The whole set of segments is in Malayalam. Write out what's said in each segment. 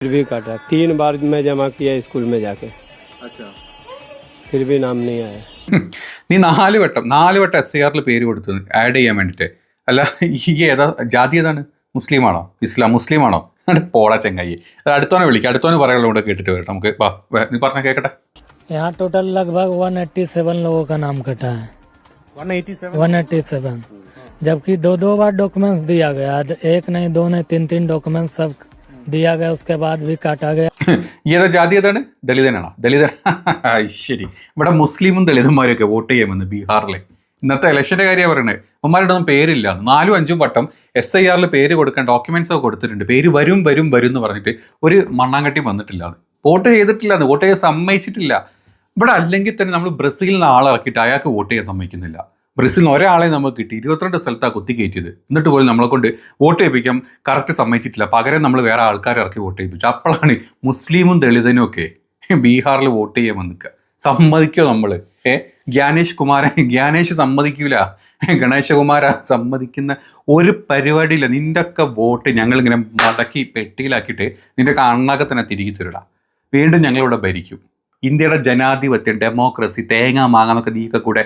फिर भी काटा तीन बार मैं जमा किया स्कूल में जाके अच्छा फिर भी नाम नहीं आया നീ നാല് വട്ടം നാല് വട്ടം എസ് ഐ ആറിൽ പേര് കൊടുത്തു ആഡ് ചെയ്യാൻ വേണ്ടിയിട്ട് അല്ല ഈ ഏതാ ജാതി ഏതാണ് മുസ്ലിമാണോ ഇസ്ലാം മുസ്ലിമാണോ അങ്ങോട്ട് പോടാ ചെങ്ങായി അത് അടുത്തോനെ വിളിക്കാം അടുത്തോനെ പറയാനുള്ള കൂടെ കേട്ടിട്ട് വരട്ടെ നമുക്ക് വാ വേ- നീ പറഞ്ഞ കേക്കട്ടെ यहाँ टोटल लगभग 187 लोगों का नाम कटा है 187 187 जबकि दो दो बार डॉक्यूमेंट्स दिया गया एक नहीं दो नहीं तीन तीन डॉक्यूमेंट्स सब दिया गया उसके बाद भी काटा गया ഈ ഏതാ ജാതി ഏതാണ് ദളിതനാണോ ദളിതൻ ഐ, ശരി ഇവിടെ മുസ്ലിമും ദളിതന്മാരൊക്കെ വോട്ട് ചെയ്യാമെന്ന് ബീഹാറിലെ ഇന്നത്തെ ഇലക്ഷന്റെ കാര്യമാണ് പറയുന്നത് അമ്മമാരുടെ ഒന്നും പേരില്ല നാലും അഞ്ചും വട്ടം എസ് ഐ ആറിൽ പേര് കൊടുക്കാൻ ഡോക്യുമെന്റ്സ് ഒക്കെ കൊടുത്തിട്ടുണ്ട് പേര് വരും വരും വരും എന്ന് പറഞ്ഞിട്ട് ഒരു മണ്ണാങ്കട്ടി വന്നിട്ടില്ല അത് വോട്ട് ചെയ്തിട്ടില്ല അത് വോട്ട് ചെയ്യാൻ സമ്മതിച്ചിട്ടില്ല ഇവിടെ അല്ലെങ്കിൽ തന്നെ നമ്മൾ ബ്രസീലിൽ നിന്ന് ആളെ ഇറക്കിയിട്ട് അയാൾക്ക് വോട്ട് ചെയ്യാൻ സമ്മതിക്കുന്നില്ല ബ്രസീലിൽ നിന്ന് ഒരാളെ നമുക്ക് കിട്ടി. ഇരുപത്തിരണ്ട് സ്ഥലത്താണ് കുത്തി കയറ്റിയത്. എന്നിട്ട് പോലും നമ്മളെ കൊണ്ട് വോട്ട് ചെയ്യിപ്പിക്കാൻ കറക്റ്റ് സമ്മതിച്ചിട്ടില്ല. പകരം നമ്മൾ വേറെ ആൾക്കാരെ ഇറക്കി വോട്ട് ചെയ്യിപ്പിച്ചു. അപ്പോഴാണ് മുസ്ലിമും ദളിതനും ഒക്കെ ബീഹാറിൽ വോട്ട് ചെയ്യാൻ വന്നിക്കുക സമ്മതിക്കോ നമ്മൾ ഏ? ഗ്യാനേഷ് കുമാരൻ ഗ്യാനേഷ് സമ്മതിക്കൂല. ഗണേശകുമാര സമ്മതിക്കുന്ന ഒരു പരിപാടിയില്ല. നിന്റെ ഒക്കെ വോട്ട് ഞങ്ങളിങ്ങനെ മടക്കി പെട്ടിയിലാക്കിയിട്ട് നിന്റെ ഒക്കെ അണ്ണാക്കെ തന്നെ തിരികെ തരില്ല വീണ്ടും ഞങ്ങളിവിടെ ഭരിക്കും. ഇന്ത്യയുടെ ജനാധിപത്യം ഡെമോക്രസി തേങ്ങ മാങ്ങ എന്നൊക്കെ നീയൊക്കെ കൂടെ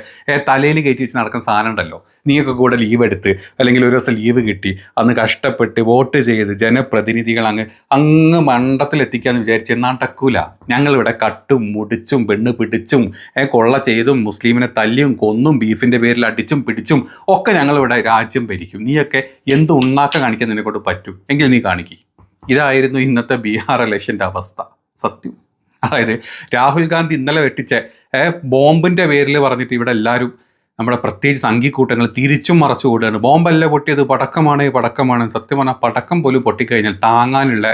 തലയിൽ കയറ്റി വെച്ച് നടക്കുന്ന സാധനം ഉണ്ടല്ലോ നീയൊക്കെ കൂടെ ലീവ് എടുത്ത് അല്ലെങ്കിൽ ഒരു ദിവസം ലീവ് കിട്ടി അന്ന് കഷ്ടപ്പെട്ട് വോട്ട് ചെയ്ത് ജനപ്രതിനിധികൾ അങ്ങ് അങ്ങ് മണ്ടത്തിലെത്തിക്കാന്ന് വിചാരിച്ച് നടക്കൂല ഞങ്ങളിവിടെ കട്ടും മുടിച്ചും പെണ്ണ് പിടിച്ചും കൊള്ള ചെയ്തും മുസ്ലിമിനെ തല്ലിയും കൊന്നും ബീഫിന്റെ പേരിൽ അടിച്ചും പിടിച്ചും ഒക്കെ ഞങ്ങളിവിടെ രാജ്യം ഭരിക്കും. നീയൊക്കെ എന്ത് ഉണ്ണാക്ക കാണിക്കാൻ നിന്നെ കൊണ്ട് പറ്റും? എങ്കിൽ നീ കാണിക്കും. ഇതായിരുന്നു ഇന്നത്തെ ബീഹാർ ഇലക്ഷന്റെ അവസ്ഥ. സത്യം. അതായത് രാഹുൽ ഗാന്ധി ഇന്നലെ വെട്ടിച്ച ബോംബിന്റെ പേരിൽ പറഞ്ഞിട്ട് ഇവിടെ എല്ലാവരും നമ്മുടെ പ്രത്യേകിച്ച് സംഘിക്കൂട്ടങ്ങൾ തിരിച്ചും മറച്ചു കൂടുകയാണ് ബോംബല്ല പൊട്ടിയത് പടക്കമാണ് പടക്കമാണ്. സത്യം പറഞ്ഞാൽ പടക്കം പോലും പൊട്ടിക്കഴിഞ്ഞാൽ താങ്ങാനുള്ള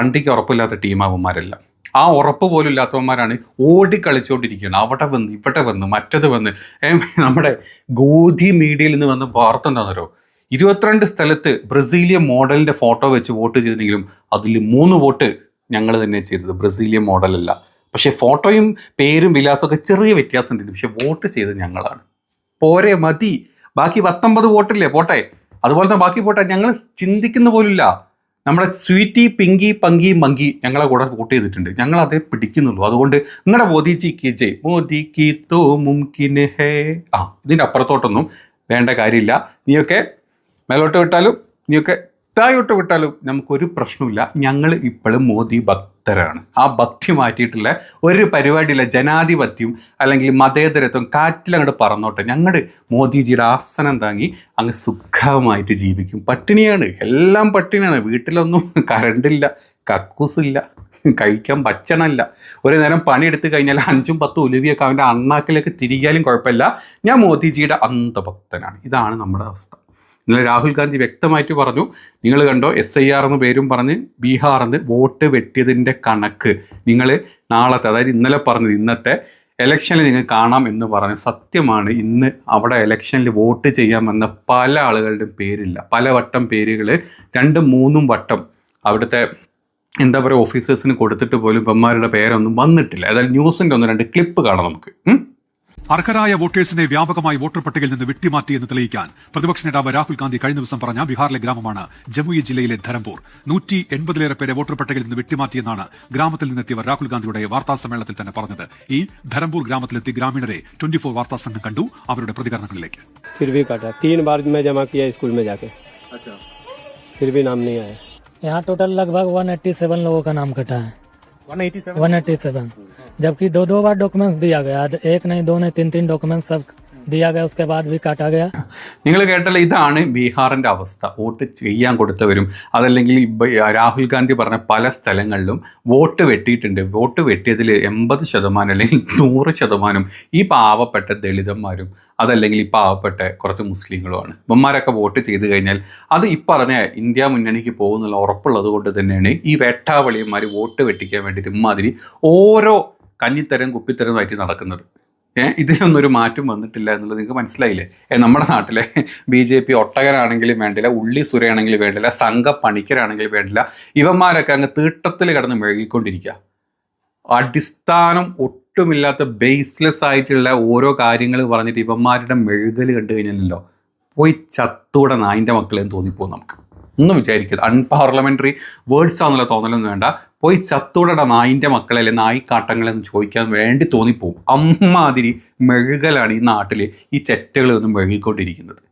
അണ്ടിക്ക് ഉറപ്പില്ലാത്ത ടീമാവന്മാരെല്ലാം ആ ഉറപ്പ് പോലും ഇല്ലാത്തവന്മാരാണ് ഓടി കളിച്ചുകൊണ്ടിരിക്കുകയാണ് അവിടെ വന്ന് ഇവിടെ വന്ന് മറ്റത് വന്ന്. നമ്മുടെ ഗോധി മീഡിയയിൽ നിന്ന് വന്ന് വാർത്ത എന്താണെന്നോ ഇരുപത്തിരണ്ട് സ്ഥലത്ത് ബ്രസീലിയൻ മോഡലിന്റെ ഫോട്ടോ വെച്ച് വോട്ട് ചെയ്തെങ്കിലും അതിൽ മൂന്ന് വോട്ട് ഞങ്ങൾ തന്നെ ചെയ്തത്. ബ്രസീലിയൻ മോഡലല്ല പക്ഷേ ഫോട്ടോയും പേരും വിലാസമൊക്കെ ചെറിയ വ്യത്യാസം ഉണ്ട് പക്ഷെ വോട്ട് ചെയ്തത് ഞങ്ങളാണ്. പോരെ മതി. ബാക്കി പത്തൊമ്പത് വോട്ടില്ലേ പോട്ടെ. അതുപോലെ തന്നെ ബാക്കി പോട്ടെ. ഞങ്ങൾ ചിന്തിക്കുന്ന പോലില്ല നമ്മുടെ സ്വീറ്റി പിങ്കി പങ്കി മങ്കി ഞങ്ങളെ കൂടെ വോട്ട് ചെയ്തിട്ടുണ്ട്. ഞങ്ങൾ അതേ പിടിക്കുന്നുള്ളൂ. അതുകൊണ്ട് നിങ്ങളുടെ മോദി ജി കി ജയ്. മോദി കി തോ മുംകിൻ ഹേ. ആ ഇതിന്റെ അപ്പുറത്തോട്ടൊന്നും വേണ്ട കാര്യമില്ല. നീയൊക്കെ മേലോട്ട് വിട്ടാലും നീയൊക്കെ താഴോട്ട് വിട്ടാലും നമുക്കൊരു പ്രശ്നമില്ല ഞങ്ങൾ ഇപ്പോഴും മോദി ഭക്തരാണ്. ആ ഭക്തി മാറ്റിയിട്ടുള്ള ഒരു പരിപാടിയില്ല. ജനാധിപത്യം അല്ലെങ്കിൽ മതേതരത്വം കാറ്റിലങ്ങോട്ട് പറന്നോട്ടെ. ഞങ്ങൾ മോദിജിയുടെ ആസനം താങ്ങി അങ്ങ് സുഖമായിട്ട് ജീവിക്കും. പട്ടിണിയാണ്. എല്ലാം പട്ടിണിയാണ്. വീട്ടിലൊന്നും കരണ്ടില്ല കക്കൂസില്ല കഴിക്കാൻ ഭക്ഷണമില്ല ഒരു നേരം പണിയെടുത്ത് കഴിഞ്ഞാൽ അഞ്ചും പത്തും ഉലുവിയൊക്കെ അവന്റെ അണ്ണാക്കിലേക്ക് തിരികാലും കുഴപ്പമില്ല. ഞാൻ മോദിജിയുടെ അന്ധഭക്തനാണ്. ഇതാണ് നമ്മുടെ അവസ്ഥ. ഇന്നലെ രാഹുൽ ഗാന്ധി വ്യക്തമായിട്ട് പറഞ്ഞു നിങ്ങൾ കണ്ടോ എസ് ഐ ആർ എന്ന് പേരും പറഞ്ഞ് ബീഹാറിന്ന് വോട്ട് വെട്ടിയതിന്റെ കണക്ക് നിങ്ങൾ നാളത്തെ അതായത് ഇന്നലെ പറഞ്ഞത് ഇന്നത്തെ ഇലക്ഷനിൽ നിങ്ങൾ കാണാം എന്ന് പറഞ്ഞു സത്യമാണ്. ഇന്ന് അവിടെ ഇലക്ഷനിൽ വോട്ട് ചെയ്യാൻ വന്ന പല ആളുകളുടെയും പേരില്ല. പല വട്ടം പേരുകൾ രണ്ടും മൂന്നും വട്ടം അവിടുത്തെ എന്താ പറയുക ഓഫീസേഴ്സിന് കൊടുത്തിട്ട് പോലും ഇവന്മാരുടെ പേരൊന്നും വന്നിട്ടില്ല. അതായത് ന്യൂസിന്റെ ഒന്ന് രണ്ട് ക്ലിപ്പ് കാണാം നമുക്ക്? അർഹരായ വോട്ടേഴ്സിനെ വ്യാപകമായി വോട്ടർ പട്ടികയിൽ നിന്ന് വെട്ടിമാറ്റിയെന്ന് തെളിയിക്കാൻ പ്രതിപക്ഷ നേതാവ് രാഹുൽ ഗാന്ധി കഴിഞ്ഞ ദിവസം പറഞ്ഞ ബീഹാറിലെ ഗ്രാമമാണ് ജമുയി ജില്ലയിലെ ധരംപൂർ നൂറ്റി എൺപതിലേറെ പേരെ വോട്ടർ പട്ടികയിൽ നിന്ന് വെട്ടിമാറ്റിയെന്നാണ് ഗ്രാമത്തിൽ നിന്നെത്തിയവർ രാഹുൽ ഗാന്ധിയുടെ വാർത്താ സമ്മേളനത്തിൽ തന്നെ പറഞ്ഞത് ഈ ധരംപൂർ ഗ്രാമത്തിലെത്തി ഗ്രാമീണരെ ട്വന്റി ഫോർ വാർത്താ സംഘം കണ്ടു അവരുടെ പ്രതികരണങ്ങളിലേക്ക് फिर भी काटा तीन बार मैं जमा किया स्कूल में जाके अच्छा फिर भी नाम नहीं आया यहाँ टोटल लगभग 187 लोगों का नाम कटा है 187? 187 जबकि दो दो बार डॉक्यूमेंट्स दिया गया। एक नहीं, दो नहीं, तीन तीन डॉक्यूमेंट्स सब ദിയാ ഗയ ബാദ് ഭി കാട്ടാ ഗയാ നിങ്ങൾ കേട്ടല്ലോ ഇതാണ് ബീഹാറിന്റെ അവസ്ഥ. വോട്ട് ചെയ്യാൻ കൊടുത്തവരും അതല്ലെങ്കിൽ രാഹുൽ ഗാന്ധി പറഞ്ഞ പല സ്ഥലങ്ങളിലും വോട്ട് വെട്ടിയിട്ടുണ്ട്. വോട്ട് വെട്ടിയതിൽ എൺപത് ശതമാനം അല്ലെങ്കിൽ നൂറ് ശതമാനം ഈ പാവപ്പെട്ട ദളിതന്മാരും അതല്ലെങ്കിൽ ഈ പാവപ്പെട്ട കുറച്ച് മുസ്ലിങ്ങളുമാണ്. ഇവന്മാരൊക്കെ വോട്ട് ചെയ്തു കഴിഞ്ഞാൽ അത് ഈ പറഞ്ഞ ഇന്ത്യ മുന്നണിക്ക് പോകുന്നുള്ള ഉറപ്പുള്ളത് കൊണ്ട് തന്നെയാണ് ഈ വെട്ടാവളിയന്മാർ വോട്ട് വെട്ടിക്കാൻ വേണ്ടിയിട്ട് ഇമാതിരി ഓരോ കഞ്ഞിത്തരം കുപ്പിത്തരം മാറ്റി നടക്കുന്നത്. ഇതിനൊന്നും ഒരു മാറ്റം വന്നിട്ടില്ല എന്നുള്ളത് നിങ്ങൾക്ക് മനസ്സിലായില്ലേ? നമ്മുടെ നാട്ടിലെ ബി ജെ പി ഒട്ടകരാണെങ്കിലും വേണ്ടില്ല ഉള്ളി സുരയാണെങ്കിലും വേണ്ടില്ല സംഘ പണിക്കരാണെങ്കിലും വേണ്ടില്ല ഇവന്മാരൊക്കെ അങ്ങ് തീട്ടത്തിൽ കിടന്ന് മെഴുകിക്കൊണ്ടിരിക്കുക അടിസ്ഥാനം ഒട്ടുമില്ലാത്ത ബേസ്ലെസ് ആയിട്ടുള്ള ഓരോ കാര്യങ്ങൾ പറഞ്ഞിട്ട് ഇവന്മാരുടെ മെഴുകൽ കണ്ടു കഴിഞ്ഞാലല്ലോ പോയി ചത്തൂടെ നായിന്റെ മക്കളെന്ന് തോന്നിപ്പോകും നമുക്ക്. ഒന്നും വിചാരിക്കരുത്. അൺപാർലമെന്ററി വേർഡ്സ് ആണെന്നുള്ള തോന്നലൊന്നും വേണ്ട. പോയി ചത്തൂടട നായിന്റെ മക്കളെ അല്ലെ നായിക്കാട്ടങ്ങളെ എന്ന് ചോദിക്കാൻ വേണ്ടി തോന്നിപ്പോവും. അമ്മാതിരി മെഴുകലാണ് ഈ നാട്ടിൽ ഈ ചെറ്റകൾ ഒന്നും മെഴുകിക്കൊണ്ടിരിക്കുന്നത്.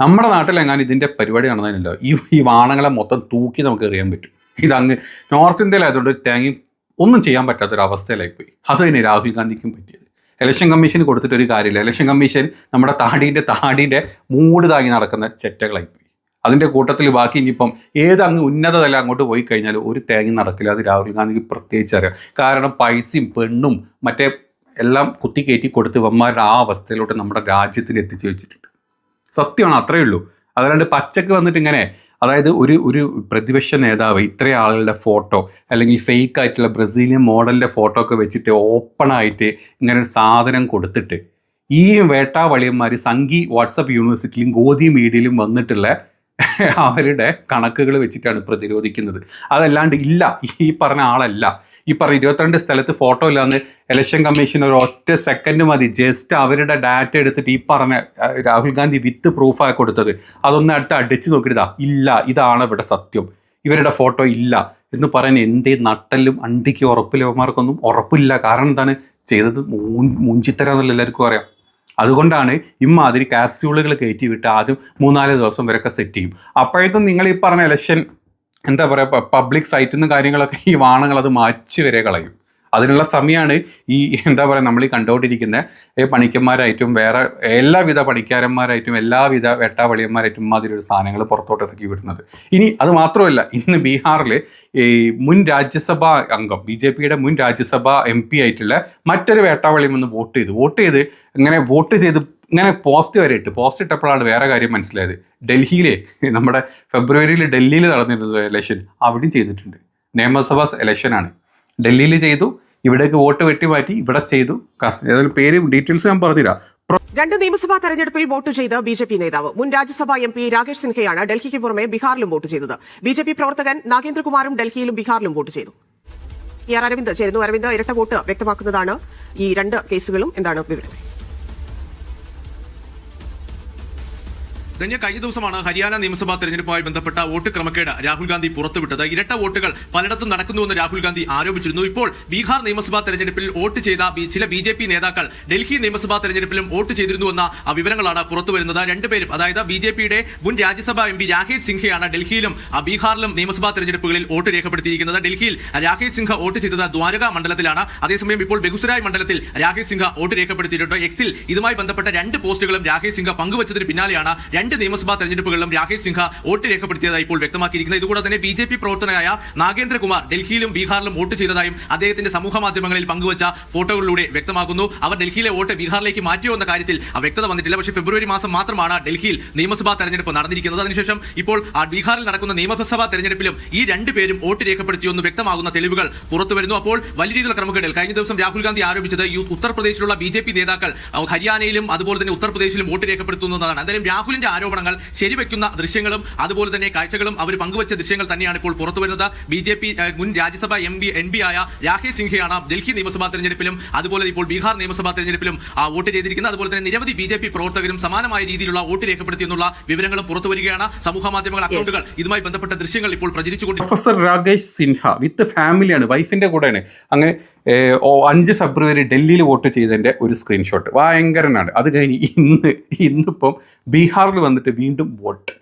നമ്മുടെ നാട്ടിലെങ്ങാനും ഇതിന്റെ പരിപാടി നടന്നതിനല്ലോ ഈ ഈ വാണങ്ങളെ മൊത്തം തൂക്കി നമുക്ക് എറിയാൻ പറ്റും. ഇതങ്ങ് നോർത്ത് ഇന്ത്യയിലായതുകൊണ്ട് ടാങ്ങി ഒന്നും ചെയ്യാൻ പറ്റാത്തൊരവസ്ഥയിലായിപ്പോയി. അത് തന്നെ രാഹുൽ ഗാന്ധിക്കും പറ്റിയത്. ഇലക്ഷൻ കമ്മീഷന് കൊടുത്തിട്ട് ഒരു കാര്യമില്ല. ഇലക്ഷൻ കമ്മീഷൻ നമ്മുടെ താടീന്റെ താടീന്റെ മൂട് താങ്ങി നടക്കുന്ന ചെറ്റകളായിപ്പോയി. അതിന്റെ കൂട്ടത്തിൽ ബാക്കി ഇനിയിപ്പം ഏത് അങ്ങ് ഉന്നത തല അങ്ങോട്ട് പോയി കഴിഞ്ഞാൽ ഒരു തേങ്ങ നടക്കില്ല. അത് രാഹുൽ ഗാന്ധിക്ക് പ്രത്യേകിച്ച് അറിയാം. കാരണം പൈസയും പെണ്ണും മറ്റേ എല്ലാം കുത്തി കയറ്റി കൊടുത്ത് ഇവന്മാരുടെ ആ അവസ്ഥയിലോട്ട് നമ്മുടെ രാജ്യത്തിൽ എത്തിച്ചു വെച്ചിട്ടുണ്ട്. സത്യമാണ് അത്രയേ ഉള്ളൂ. അതല്ലാണ്ട് പച്ചക്ക് വന്നിട്ട് ഇങ്ങനെ അതായത് ഒരു ഒരു പ്രതിപക്ഷ നേതാവ് ഇത്രയും ആളുകളുടെ ഫോട്ടോ അല്ലെങ്കിൽ ഫേക്ക് ആയിട്ടുള്ള ബ്രസീലിയൻ മോഡലിന്റെ ഫോട്ടോ ഒക്കെ വെച്ചിട്ട് ഓപ്പണായിട്ട് ഇങ്ങനെ ഒരു സാധനം കൊടുത്തിട്ട് ഈ വേട്ടാവളിയന്മാർ സംഗി വാട്സപ്പ് യൂണിവേഴ്സിറ്റിയിലും ഗോതി മീഡിയയിലും വന്നിട്ടുള്ള അവരുടെ കണക്കുകൾ വെച്ചിട്ടാണ് പ്രതിരോധിക്കുന്നത്. അതല്ലാണ്ട് ഇല്ല. ഈ പറഞ്ഞ ആളല്ല. ഈ പറഞ്ഞ ഇരുപത്തിരണ്ട് സ്ഥലത്ത് ഫോട്ടോ ഇല്ലാന്ന് ഇലക്ഷൻ കമ്മീഷൻ ഒരു ഒറ്റ സെക്കൻഡ് മതി. ജസ്റ്റ് അവരുടെ ഡാറ്റ എടുത്തിട്ട് ഈ പറഞ്ഞ രാഹുൽ ഗാന്ധി വിത്ത് പ്രൂഫായി കൊടുത്തത്. അതൊന്ന് അടുത്ത് അടിച്ചു നോക്കിയിട്ടാ ഇല്ല ഇതാണ് ഇവിടെ സത്യം. ഇവരുടെ ഫോട്ടോ ഇല്ല എന്ന് പറയാൻ എന്തേ നട്ടലും അണ്ടിക്ക് ഉറപ്പില്ലവന്മാർക്കൊന്നും ഉറപ്പില്ല. കാരണം എന്താണ്? ചെയ്തത് മൂഞ്ചിത്തരാന്നല്ല എല്ലാവർക്കും അറിയാം. അതുകൊണ്ടാണ് ഇമാതിരി കാപ്സ്യൂളുകൾ കയറ്റി വിട്ട് ആദ്യം മൂന്നാൽ ദിവസം വരെയൊക്കെ സെറ്റ് ചെയ്യും. അപ്പോഴേക്കും നിങ്ങൾ ഈ പറഞ്ഞ ഇലക്ഷൻ എന്താ പറയുക പബ്ലിക് സൈറ്റിൽ നിന്ന് കാര്യങ്ങളൊക്കെ ഈ വാണങ്ങൾ അത് മാറ്റി വരെ കളയും. അതിനുള്ള സമയമാണ് ഈ എന്താ പറയുക നമ്മൾ ഈ കണ്ടുകൊണ്ടിരിക്കുന്ന പണിക്കന്മാരായിട്ടും വേറെ എല്ലാവിധ പണിക്കാരന്മാരായിട്ടും എല്ലാവിധ വെട്ടാവളിയന്മാരായിട്ടും മാതിരി ഒരു സാധനങ്ങൾ പുറത്തോട്ട് ഇറക്കി വിടുന്നത്. ഇനി അത് മാത്രമല്ല ഇന്ന് ബീഹാറിൽ ഈ മുൻ രാജ്യസഭാ അംഗം ബി ജെ പിയുടെ മുൻ രാജ്യസഭാ എം പി ആയിട്ടുള്ള മറ്റൊരു വേട്ടാവളിയും ഒന്ന് വോട്ട് ചെയ്തു. വോട്ട് ചെയ്ത് ഇങ്ങനെ വോട്ട് ചെയ്ത് ഇങ്ങനെ പോസ്റ്റ് വരെ ഇട്ട്. പോസ്റ്റ് ഇട്ടപ്പോഴാണ് വേറെ കാര്യം മനസ്സിലായത്. ഡൽഹിയിലെ നമ്മുടെ ഫെബ്രുവരിയിൽ ഡൽഹിയിൽ നടന്നിരുന്നത് ഇലക്ഷൻ അവിടെയും ചെയ്തിട്ടുണ്ട്. നിയമസഭാ ഇലക്ഷനാണ് ഡൽഹിയിൽ ചെയ്തു. ഇവിടേക്ക് വോട്ട് വെട്ടി മാറ്റി ഇവിടെ ചെയ്തു. ഏതായാലും പേര് ഡീറ്റെയിൽസ് ഞാൻ പറഞ്ഞുതരാം. രണ്ട് നിയമസഭാ തെരഞ്ഞെടുപ്പിൽ വോട്ട് ചെയ്ത ബി ജെ പി നേതാവ് മുൻ രാജ്യസഭാ എം പി രാകേഷ് സിൻഹയാണ് ഡൽഹിക്ക് പുറമെ ബീഹാറിലും വോട്ട് ചെയ്തത്. ബി ജെ പി പ്രവർത്തകൻ നാഗേന്ദ്രകുമാറും ഡൽഹിയിലും ബീഹാറിലും വോട്ട് ചെയ്തു. അരവിന്ദ് ചേരുന്നു. അരവിന്ദ് ഇരട്ട വോട്ട് വ്യക്തമാക്കുന്നതാണ് ഈ രണ്ട് കേസുകളും. എന്താണ് വിവരം? ധന്യ കഴിഞ്ഞ ദിവസമാണ് ഹരിയാന നിയമസഭാ തെരഞ്ഞെടുപ്പുമായി ബന്ധപ്പെട്ട വോട്ട് ക്രമക്കേട് രാഹുൽ ഗാന്ധി പുറത്തുവിട്ടത്. ഇരട്ട വോട്ടുകൾ പലയിടത്തും നടക്കുന്നുവെന്ന് രാഹുൽ ഗാന്ധി ആരോപിച്ചിരുന്നു. ഇപ്പോൾ ബീഹാർ നിയമസഭാ തെരഞ്ഞെടുപ്പിൽ വോട്ട് ചെയ്ത ചില ബി ജെ പി നേതാക്കൾ ഡൽഹി നിയമസഭാ തെരഞ്ഞെടുപ്പിലും വോട്ട് ചെയ്തിരുന്നുവെന്ന വിവരങ്ങളാണ് പുറത്തുവരുന്നത് രണ്ടുപേരും അതായത് ബി ജെ പിയുടെ മുൻ രാജ്യസഭാ എം പി രാഹേജ് സിൻഹയാണ് ഡൽഹിയിലും ബീഹാറിലും നിയമസഭാ തെരഞ്ഞെടുപ്പുകളിൽ വോട്ട് രേഖപ്പെടുത്തിയിരിക്കുന്നത്. ഡൽഹിയിൽ രാഹേജ് സിൻഹ വോട്ട് ചെയ്തത് ദ്വാരക മണ്ഡലത്തിലാണ്. അതേസമയം ഇപ്പോൾ ബെഗുസരായ് മണ്ഡലത്തിൽ രാഹേജ് സിൻഹ വോട്ട് രേഖപ്പെടുത്തിയിട്ടുണ്ട്. എക്സിൽ ഇതുമായി ബന്ധപ്പെട്ട രണ്ട് പോസ്റ്റുകളും രാഹേജ് സിൻഹ പങ്കുവച്ചതിന് പിന്നാലെയാണ് രണ്ട് നിയമസഭാ തെരഞ്ഞെടുപ്പുകളിലും രാകേഷ് സിൻഹ വോട്ട് രേഖപ്പെടുത്തിയതായി ഇപ്പോൾ വ്യക്തമാക്കിയിരിക്കുന്നത് ഇതുകൂടാതെ തന്നെ ബി ജെ പി പ്രവർത്തകനായ നാഗേന്ദ്രകുമാർ ഡൽഹിയിലും ബീഹാറിലും വോട്ട് ചെയ്തതായും അദ്ദേഹത്തിന്റെ സമൂഹ മാധ്യമങ്ങളിൽ പങ്കുവച്ച ഫോട്ടോകളിലൂടെ വ്യക്തമാക്കുന്നു. അവർ ഡൽഹിയിലെ വോട്ട് ബീഹാറിലേക്ക് മാറ്റിയോ എന്ന കാര്യത്തിൽ വ്യക്തത വന്നിട്ടില്ല. പക്ഷേ ഫെബ്രുവരി മാസം മാത്രമാണ് ഡൽഹിയിൽ നിയമസഭാ തെരഞ്ഞെടുപ്പ് നടന്നിരിക്കുന്നത്. അതിനുശേഷം ഇപ്പോൾ ബീഹാറിൽ നടക്കുന്ന നിയമസഭാ തെരഞ്ഞെടുപ്പിലും ഈ രണ്ടുപേരും വോട്ട് രേഖപ്പെടുത്തിയെന്ന് വ്യക്തമാകുന്ന തെളിവുകൾ പുറത്തുവരുന്നു അപ്പോൾ വലിയ രീതിയിലുള്ള ക്രമക്കേടൽ കഴിഞ്ഞ ദിവസം രാഹുൽ ഗാന്ധി ആരോപിച്ചത് ഉത്തർപ്രദേശിലുള്ള ബി നേതാക്കൾ ഹരിയാനയിലും അതുപോലെ തന്നെ ഉത്തർപ്രദേശിലും വോട്ട് രേഖപ്പെടുത്തുന്നതാണ് എന്തായാലും രാഹുലിന്റെ ആരോപണങ്ങൾ ശരിവെക്കുന്ന ദൃശ്യങ്ങളും അതുപോലെ തന്നെ കാഴ്ചകളും അവർ പങ്കുവച്ച ദൃശ്യങ്ങൾ തന്നെയാണ് ഇപ്പോൾ പുറത്തുവരുന്നത്. ബി ജെ പി മുൻ Rajya Sabha M P N P ആയ രാകേഷ് സിൻഹയാണ് ഡൽഹി നിയമസഭാ തെരഞ്ഞെടുപ്പിലും അതുപോലെ ഇപ്പോൾ ബീഹാർ നിയമസഭാ തെരഞ്ഞെടുപ്പിലും ആ, വോട്ട് ചെയ്തിരിക്കുന്നത്. അതുപോലെ തന്നെ നിരവധി ബി ജെ പി പ്രവർത്തകരും സമാനമായ രീതിയിലുള്ള വോട്ട് രേഖപ്പെടുത്തിയെന്നുള്ള വിവരങ്ങളും പുറത്തു വരികയാണ്. സമൂഹ മാധ്യമങ്ങൾ അക്കൗണ്ടുകൾ ഇതുമായി ബന്ധപ്പെട്ട ദൃശ്യങ്ങൾ ഇപ്പോൾ പ്രചരിച്ചുകൊണ്ട് പ്രൊഫസർ രാകേഷ് സിൻഹ വിത്ത് ഫാമിലിയാണ് വൈഫിന്റെ കൂടെയാണ്. അങ്ങനെ അഞ്ച് ഫെബ്രുവരി ഡൽഹിയിൽ വോട്ട് ചെയ്തതിന്റെ ഒരു സ്ക്രീൻഷോട്ട് ഭയങ്കരനാണ്. അത് കഴിഞ്ഞ് ഇന്ന് ഇന്നിപ്പം ബീഹാറിൽ വന്നിട്ട് വീണ്ടും വോട്ട്.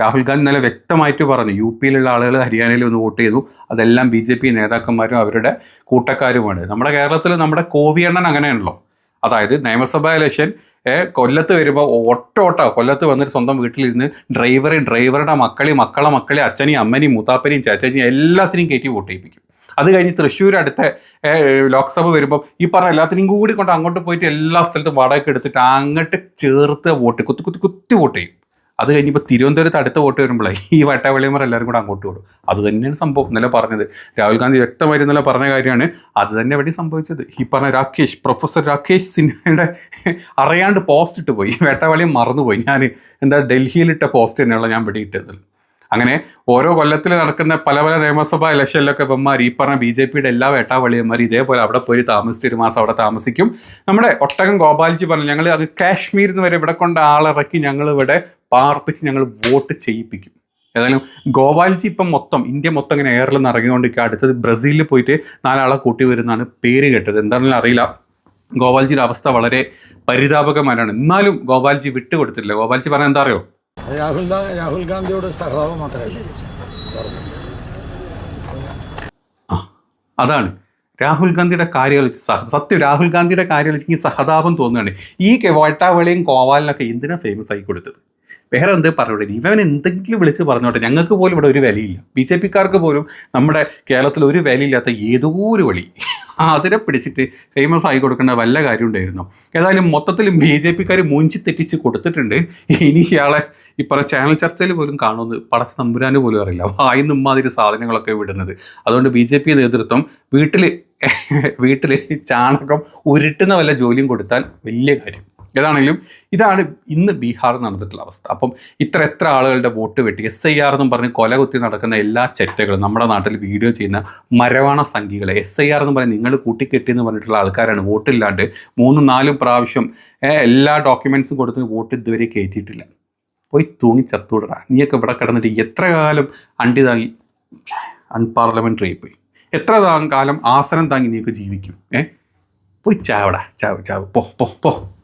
രാഹുൽ ഗാന്ധി നല്ല വ്യക്തമായിട്ട് പറഞ്ഞു. യു പിയിലുള്ള ആളുകൾ ഹരിയാനയിൽ ഒന്ന് വോട്ട് ചെയ്തു. അതെല്ലാം ബി ജെ പി നേതാക്കന്മാരും അവരുടെ കൂട്ടക്കാരുമാണ്. നമ്മുടെ കേരളത്തിൽ നമ്മുടെ കോവിയണ്ണൻ അങ്ങനെയാണല്ലോ. അതായത് നിയമസഭാ ഇലക്ഷൻ കൊല്ലത്ത് വരുമ്പോൾ ഓട്ടോ കൊല്ലത്ത് വന്നിട്ട് സ്വന്തം വീട്ടിലിരുന്ന് ഡ്രൈവറെ ഡ്രൈവറുടെ മക്കളെയും മക്കളെ മക്കളെ അച്ഛനെയും അമ്മനെയും മൂത്താപ്പനെയും ചേച്ചനെയും എല്ലാത്തിനെയും കയറ്റി വോട്ട് ചെയ്യിപ്പിക്കും. അത് കഴിഞ്ഞ് തൃശ്ശൂർ അടുത്ത ലോക്സഭ വരുമ്പോൾ ഈ പറഞ്ഞ എല്ലാത്തിനും കൂടി കൊണ്ട് അങ്ങോട്ട് പോയിട്ട് എല്ലാ സ്ഥലത്തും വാടക എടുത്തിട്ട് അങ്ങോട്ട് ചേർത്ത് വോട്ട് കുത്തി കുത്തി കുത്തി വോട്ട് ചെയ്യും. അത് കഴിഞ്ഞിപ്പോൾ തിരുവനന്തപുരത്ത് അടുത്ത വോട്ട് വരുമ്പോഴേ ഈ വട്ടവളിയന്മാർ എല്ലാവരും കൂടെ അങ്ങോട്ട് വിടും അത് തന്നെയാണ് സംഭവം ഇന്നലെ പറഞ്ഞത്. രാഹുൽ ഗാന്ധി വ്യക്തമായി ഇന്നലെ പറഞ്ഞ കാര്യമാണ്. അത് തന്നെ ഇവിടെ സംഭവിച്ചത്. ഈ പറഞ്ഞ രാകേഷ് പ്രൊഫസർ രാകേഷ് സിൻഹയുടെ അറിയാണ്ട് പോസ്റ്റ് ഇട്ട് പോയി. വേട്ടവളിയും മറന്നുപോയി. ഞാൻ എന്താ ഡൽഹിയിലിട്ട പോസ്റ്റ് തന്നെയുള്ള ഞാൻ ഇവിടെ ഇട്ടത്. അങ്ങനെ ഓരോ കൊല്ലത്തിൽ നടക്കുന്ന പല പല നിയമസഭാ ഇലക്ഷനിലൊക്കെ ഇവന്മാർ ഈ പറഞ്ഞ ബി ജെ പിയുടെ എല്ലാ വേട്ടാവളിയന്മാർ ഇതേപോലെ അവിടെ പോയി താമസിച്ച് ഒരു മാസം അവിടെ താമസിക്കും. നമ്മുടെ ഒട്ടകം ഗോപാൽജി പറഞ്ഞു ഞങ്ങൾ അത് കാശ്മീരിൽ നിന്ന് വരെ ഇവിടെ കൊണ്ട് ആളിറക്കി ഞങ്ങൾ ഇവിടെ പാർപ്പിച്ച് ഞങ്ങൾ വോട്ട് ചെയ്യിപ്പിക്കും. ഏതായാലും ഗോപാൽജി ഇപ്പം മൊത്തം ഇന്ത്യ മൊത്തം ഇങ്ങനെ എയറിൽ നിന്ന് ഇറങ്ങിക്കൊണ്ടിരിക്കുക. അടുത്തത് ബ്രസീലിൽ പോയിട്ട് നാലാളെ കൂട്ടി വരുന്നതാണ് പേര് കേട്ടത്. എന്താണെന്ന് അറിയില്ല. ഗോപാൽജിയുടെ അവസ്ഥ വളരെ പരിതാപകരമാണ് എന്നാലും ഗോപാൽജി വിട്ടുകൊടുത്തില്ല ഗോപാൽജി പറഞ്ഞാൽ എന്താ അറിയോ? രാഹുൽ രാഹുൽ ഗാന്ധിയോട് സഹതാപം മാത്രമേ അതാണ്. രാഹുൽ ഗാന്ധിയുടെ കാര്യം സഹ സത്യം രാഹുൽ ഗാന്ധിയുടെ കാര്യം ആലോചിച്ച് എനിക്ക് സഹതാപം തോന്നുകയാണ്. ഈ വട്ടാവളിയും കോവാലിനൊക്കെ എന്തിനാ ഫേമസ് ആയി കൊടുത്തത്? വേറെ എന്ത് പറഞ്ഞോട്ടെ? ഇവൻ എന്തെങ്കിലും വിളിച്ച് പറഞ്ഞോട്ടെ? ഞങ്ങൾക്ക് പോലും ഇവിടെ ഒരു വിലയില്ല. ബി ജെ പിക്കാർക്ക് പോലും നമ്മുടെ കേരളത്തിൽ ഒരു വിലയില്ലാത്ത ഏതോ ഒരു വഴി അതിനെ പിടിച്ചിട്ട് ഫേമസ് ആയി കൊടുക്കേണ്ട വല്ല കാര്യം ഉണ്ടായിരുന്നു ഏതായാലും മൊത്തത്തിൽ ബി ജെ പിക്കാർ മൂഞ്ചി തെറ്റിച്ച് കൊടുത്തിട്ടുണ്ട്. ഇനി ഇയാളെ ഈ ചാനൽ ചർച്ചയിൽ പോലും കാണുമെന്ന് പടച്ച തമ്പുരാന് പോലും അറിയില്ല. വായിന്ന് ഇമ്മാതിരി സാധനങ്ങളൊക്കെ വിടുന്നത്. അതുകൊണ്ട് ബി ജെ പി നേതൃത്വം വീട്ടിൽ വീട്ടിൽ ചാണകം ഉരുട്ടുന്ന വല്ല ജോലിയും കൊടുത്താൽ വലിയ കാര്യം. ഏതാണെങ്കിലും ഇതാണ് ഇന്ന് ബീഹാർ നടന്നിട്ടുള്ള അവസ്ഥ. അപ്പം ഇത്ര എത്ര ആളുകളുടെ വോട്ട് വെട്ടി എസ് ഐ ആർ എന്നും പറഞ്ഞ് കൊല കുത്തി നടക്കുന്ന എല്ലാ ചെറ്റകളും നമ്മുടെ നാട്ടിൽ വീഡിയോ ചെയ്യുന്ന മരവാണ സംഖ്യകളെ എസ് ഐ ആർ എന്ന് പറഞ്ഞ് നിങ്ങൾ കൂട്ടിക്കെട്ടി എന്ന് പറഞ്ഞിട്ടുള്ള ആൾക്കാരാണ്. വോട്ടില്ലാണ്ട് മൂന്നും നാലും പ്രാവശ്യം എല്ലാ ഡോക്യുമെൻസും കൊടുത്ത് വോട്ട് ഇതുവരെ കയറ്റിയിട്ടില്ല പോയി തൂങ്ങി ചത്തൂടടാ നീയൊക്കെ ഇവിടെ കിടന്നിട്ട് എത്ര കാലം അണ്ടി താങ്ങി അൺപാർലമെന്ററി പോയി. എത്ര കാലം ആസനം താങ്ങി നീയൊക്കെ ജീവിക്കും ഏ? പോയി ചാവടാ ചാവ് ചാവ്. പോ പോ പോ.